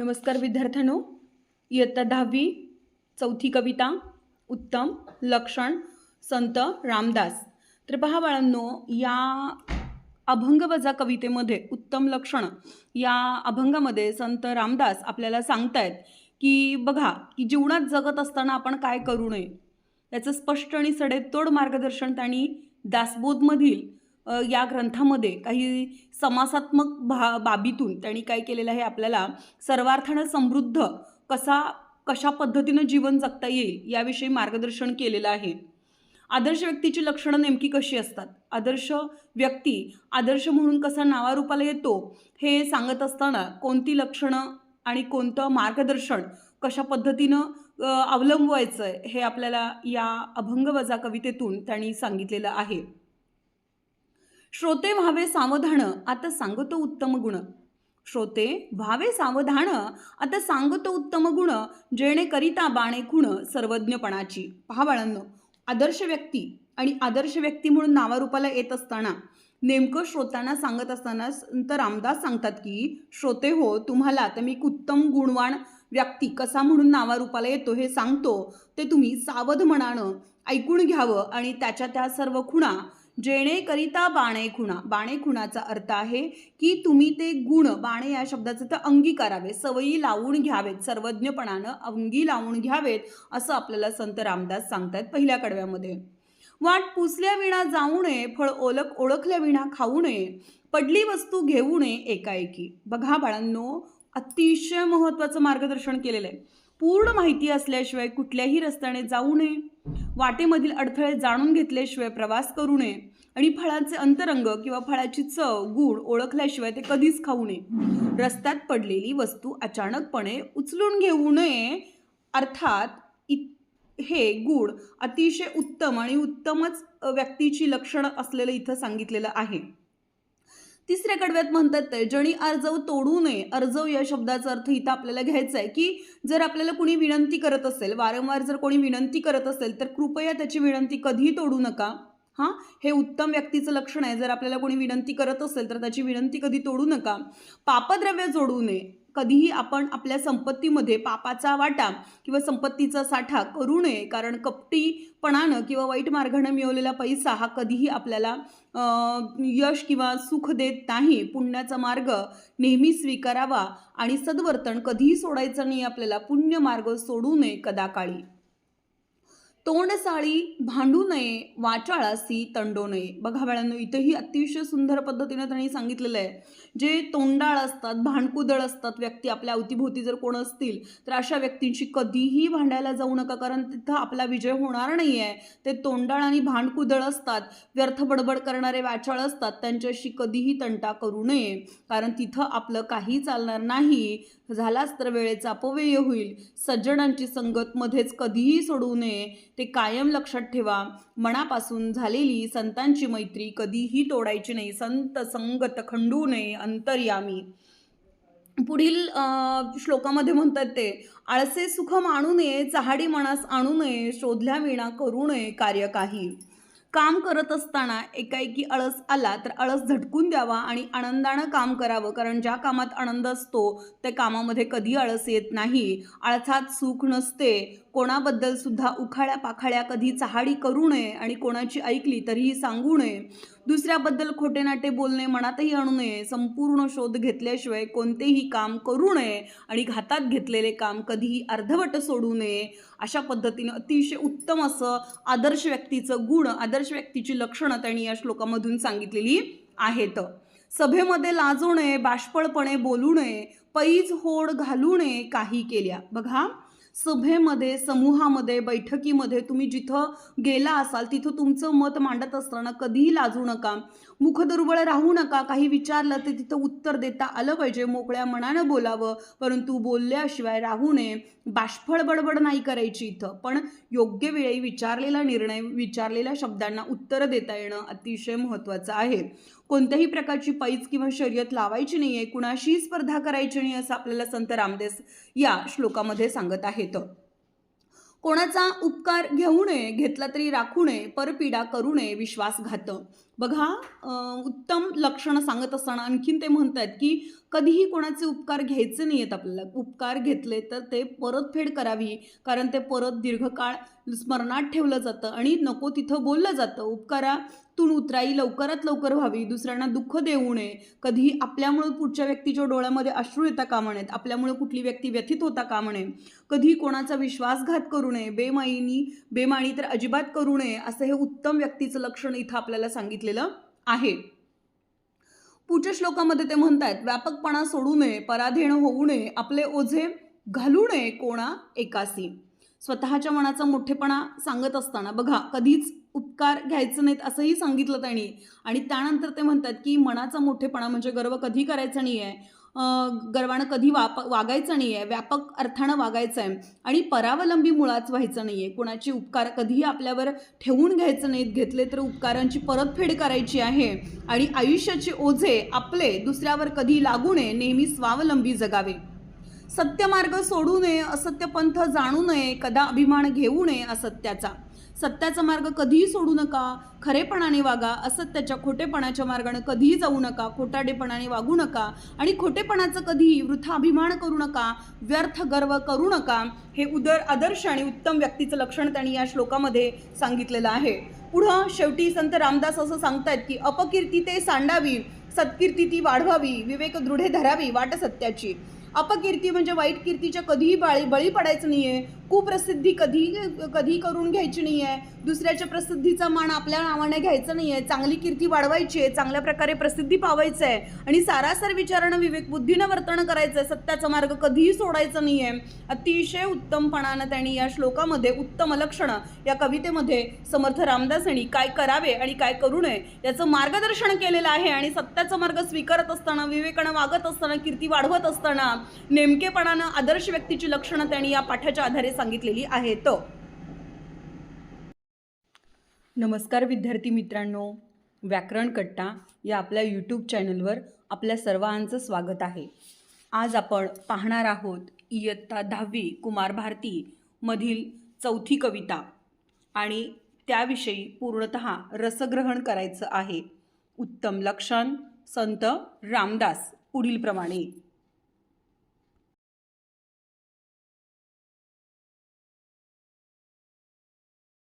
नमस्कार विद्यार्थ्यांनो. इयत्ता दहावी चौथी कविता उत्तम लक्षण संत रामदास. तर पहा बाळांनो या अभंगवजा कवितेमध्ये उत्तम लक्षण या अभंगामध्ये संत रामदास आपल्याला सांगतायत की बघा की जीवनात जगत असताना आपण काय करू नये? याचं स्पष्ट आणि सडेतोड मार्गदर्शन त्यांनी दासबोधमधील या ग्रंथामध्ये काही समासात्मक भा बाबीतून त्यांनी काय केलेलं आहे आपल्याला सर्वार्थानं समृद्ध कसा कशा पद्धतीनं जीवन जगता येईल याविषयी मार्गदर्शन केलेलं आहे. आदर्श व्यक्तीची लक्षणं नेमकी कशी असतात? आदर्श व्यक्ती आदर्श म्हणून कसा नावारूपाला येतो? हे सांगत असताना कोणती लक्षणं आणि कोणतं मार्गदर्शन कशा पद्धतीनं अवलंबवायचं आहे हे आपल्याला या अभंगवजा कवितेतून त्यांनी सांगितलेलं आहे. श्रोते व्हावे सावधान आता सांगतो उत्तम गुण. श्रोते व्हावे सावधान आता सांगतो उत्तम गुण जेणे करिता बाणे खुण सर्वज्ञपणाची. पहा बाळांनो आदर्श व्यक्ती आणि आदर्श व्यक्ती म्हणून नावारूपाला येत असताना नेमकं श्रोत्यांना सांगत असताना संत रामदास सांगतात की श्रोते हो तुम्हाला आता मी उत्तम गुणवान व्यक्ती कसा म्हणून नावारूपाला येतो हे सांगतो ते तुम्ही सावध मनानं ऐकून घ्यावं आणि त्याच्या त्या सर्व खुणा जेणेकरिता बाणे खुणा बाणे खुणाचा अर्थ आहे की तुम्ही ते गुण बाणे या शब्दाचं तर अंगीकारावे सवयी लावून घ्यावेत सर्वज्ञपणानं अंगी लावून घ्यावेत असं आपल्याला संत रामदास सांगतायत पहिल्या कडव्यामध्ये. वाट पुसल्या विणा जाऊ नये फळ ओळख ओळखल्या विणा खाऊ नये पडली वस्तू घेऊ नये एकाएकी. बघा बाळांनो अतिशय महत्त्वाचं मार्गदर्शन केलेलं आहे. पूर्ण माहिती असल्याशिवाय कुठल्याही रस्त्याने जाऊ नये. वाटेमधील अडथळे जाणून घेतल्याशिवाय प्रवास करू नये आणि फळाचे अंतरंग किंवा फळाची चव गुण ओळखल्याशिवाय ते कधीच खाऊ नये. रस्त्यात पडलेली वस्तू अचानकपणे उचलून घेऊ नये. अर्थात इ हे गुण अतिशय उत्तम आणि उत्तमच व्यक्तीची लक्षणं असलेलं इथं सांगितलेलं आहे. तिसऱ्या कडव्यात म्हणतात ते जणी अर्जव तोडू नये. अर्जव या शब्दाचा अर्थ इथं आपल्याला घ्यायचा आहे की जर आपल्याला कोणी विनंती करत असेल वारंवार जर कोणी विनंती करत असेल तर कृपया त्याची विनंती कधीही तोडू नका. हां? हे उत्तम व्यक्तीचं लक्षण आहे. जर आपल्याला कोणी विनंती करत असेल तर त्याची विनंती कधी तोडू नका. पापद्रव्य जोडू नये. कधीही आपण आपल्या संपत्तीमध्ये पापाचा वाटा किंवा संपत्तीचा साठा करू नये कारण कपटीपणानं किंवा वाईट मार्गानं मिळवलेला पैसा हा कधीही आपल्याला यश किंवा सुख देत नाही. पुण्याचा मार्ग नेहमी स्वीकारावा आणि सद्वर्तन कधीही सोडायचं नाही. आपल्याला पुण्य मार्ग सोडू नये कदाकाळी. तोंडसाळी भांडू नये वाचाळासी तंडो नये. बघा बाळांनो इथंही अतिशय सुंदर पद्धतीनं त्यांनी सांगितलेलं आहे. जे तोंडाळ असतात भांडकुदळ असतात व्यक्ती आपल्या अवतीभोवती जर कोण असतील तर अशा व्यक्तींशी कधीही भांडायला जाऊ नका कारण तिथं आपला विजय होणार नाही आहे ते तोंडाळ आणि भांडकुदळ असतात व्यर्थ बडबड करणारे वाचाळ असतात त्यांच्याशी कधीही तंटा करू नये. कारण तिथं आपलं काही चालणार नाही. झालाच तर वेळेचा अपव्यय होईल. सज्जनांची संगत मध्येच कधीही सोडू नये. ते कायम लक्षात ठेवा. मनापासून झालेली संतांची मैत्री कधीही तोडायची नाही. संत संगत खंडू नये अंतर्यामी. पुढील श्लोकामध्ये म्हणतात ते आळसे सुख मानू नये चहाडी मनास आणू नये शोधल्या विणा करू नये कार्य काही. काम करत असताना एकाएकी आळस आला तर आळस झटकून द्यावा आणि आनंदानं काम करावं. कारण ज्या कामात आनंद असतो त्या कामामध्ये कधी आळस येत नाही. आळसात सुख नसते. कोणाबद्दल सुद्धा उखाळ्या पाखाळ्या कधी चहाडी करू नये आणि कोणाची ऐकली तरीही सांगू नये. दुसऱ्याबद्दल खोटे नाटे बोलणे मनातही आणू नये संपूर्ण शोध घेतल्याशिवाय कोणतेही काम करू नये आणि घातात घेतलेले काम कधीही अर्धवट सोडू नये अशा पद्धतीनं अतिशय उत्तम असं आदर्श व्यक्तीचं गुण आदर्श व्यक्तीची लक्षणं त्यांनी या श्लोकामधून सांगितलेली आहेत. सभेमध्ये लाजू नये बाष्पळपणे बोलू नये पैज होड घालू नये काही केल्या. बघा सभेमध्ये समूहामध्ये बैठकीमध्ये तुम्ही जिथं गेला असाल तिथं तुमचं मत मांडत असताना कधीही लाजू नका. मुखदुर्बळ राहू नका. काही विचारलं तर तिथं उत्तर देता आलं पाहिजे. मोकळ्या मनानं बोलावं. परंतु बोलल्याशिवाय राहू नये. बाष्फळ बडबड नाही करायची इथं. पण योग्य वेळी विचारलेला निर्णय विचारलेल्या शब्दांना उत्तर देता येणं अतिशय महत्त्वाचं आहे. कोणत्याही प्रकारची पैज किंवा शर्यत लावायची नाही आहे कुणाशी स्पर्धा करायची नाही असं आपल्याला संत रामदेस या श्लोकामध्ये सांगत आहेत. कोणाचा उपकार घेऊ नये घेतला तरी राखू नये परपीडा करू नये विश्वासघात. बघा उत्तम लक्षणं सांगत असताना आणखीन ते म्हणत आहेत की कधीही कोणाचे उपकार घ्यायचे नाही आहेत आपल्याला. उपकार घेतले तर ते परतफेड करावी कारण ते परत दीर्घकाळ स्मरणात ठेवलं जातं आणि नको तिथं बोललं जातं. उपकारातून उतराई लवकरात लवकर व्हावी दुसऱ्यांना दुःख देऊ नये. कधीही आपल्यामुळे पुढच्या व्यक्तीच्या डोळ्यामध्ये अश्रू येता कामा नयेत. आपल्यामुळे कुठली व्यक्ती व्यथित होता कामा नये. कधी कोणाचा विश्वासघात करू नये. बेमाईनी बेमाणी तर अजिबात करू नये असं हे उत्तम व्यक्तीचं लक्षण इथं आपल्याला सांगितलं सांगितलेलं आहे. पुढच्या श्लोकामध्ये ते म्हणतात व्यापकपणा सोडू नये पराधीन होऊ नये आपले ओझे घालू नये कोणा एकासी. स्वतःच्या मनाचा मोठेपणा सांगत असताना बघा कधीच उपकार घ्यायचं नाहीत असंही सांगितलं त्यांनी. आणि त्यानंतर ते म्हणतात की मनाचा मोठेपणा म्हणजे गर्व कधी करायचा नाही आहे गर्वानं कधी वाप वागायचं नाही आहे व्यापक अर्थानं वागायचं आहे आणि परावलंबी मुळाच व्हायचं नाही आहे कोणाचे उपकार कधीही आपल्यावर ठेवून घ्यायचं नाहीत. घेतले तर उपकारांची परतफेड करायची आहे. आणि आयुष्याचे ओझे आपले दुसऱ्यावर कधी लागू नये नेहमी स्वावलंबी जगावे. सत्यमार्ग सोडू नये असत्य पंथ जाणू नये कदा अभिमान घेऊ नये असत्याचा. सत्याचा मार्ग कधीही सोडू नका खरेपणाने वागा असत्याच्या खोटेपणाच्या मार्गाने कधीही जाऊ नका खोटाडेपणाने वागू नका आणि खोटेपणाचं कधीही वृथा अभिमान करू नका व्यर्थ गर्व करू नका हे उदर आदर्श आणि उत्तम व्यक्तीचं लक्षण त्यांनी या श्लोकामध्ये सांगितलेलं आहे. पुढं शेवटी संत रामदास असं सांगतायत की अपकीर्ती ते सांडावी सत्कीर्ती ती वाढवावी विवेक दृढे धरावी वाट सत्याची अपकीर्ती म्हणजे वाईट कीर्तीच्या कधीही बाळी बळी पडायचं नाहीये. कुप्रसिद्धी कधी कधी करून घ्यायची नाही आहे दुसऱ्याच्या प्रसिद्धीचा मान आपल्या नावाने घ्यायचं नाही आहे चांगली कीर्ती वाढवायची आहे. चांगल्या प्रकारे प्रसिद्धी पावायचं आहे. आणि सारासार विचारानं विवेक बुद्धीनं वर्तन करायचं आहे सत्याचा मार्ग कधीही सोडायचा नाही आहे अतिशय उत्तमपणानं त्यांनी या श्लोकामध्ये उत्तम लक्षणं या कवितेमध्ये समर्थ रामदास यांनी काय करावे आणि काय करू नये याचं मार्गदर्शन केलेलं आहे. आणि सत्याचा मार्ग स्वीकारत असताना विवेकानं वागत असताना कीर्ती वाढवत असताना नेमकेपणानं आदर्श व्यक्तीची लक्षणं त्यांनी या पाठाच्या आधारे सांगितलेली आहेत नमस्कार विद्यार्थी मित्रांनो. व्याकरण कट्टा या आपल्या यूट्यूब चॅनलवर आपल्या सर्वांचं स्वागत आहे. आज आपण पाहणार आहोत इयत्ता दहावी कुमार भारती मधील चौथी कविता आणि त्याविषयी पूर्णत रसग्रहण करायचं आहे. उत्तम लक्षण संत रामदास पुढीलप्रमाणे.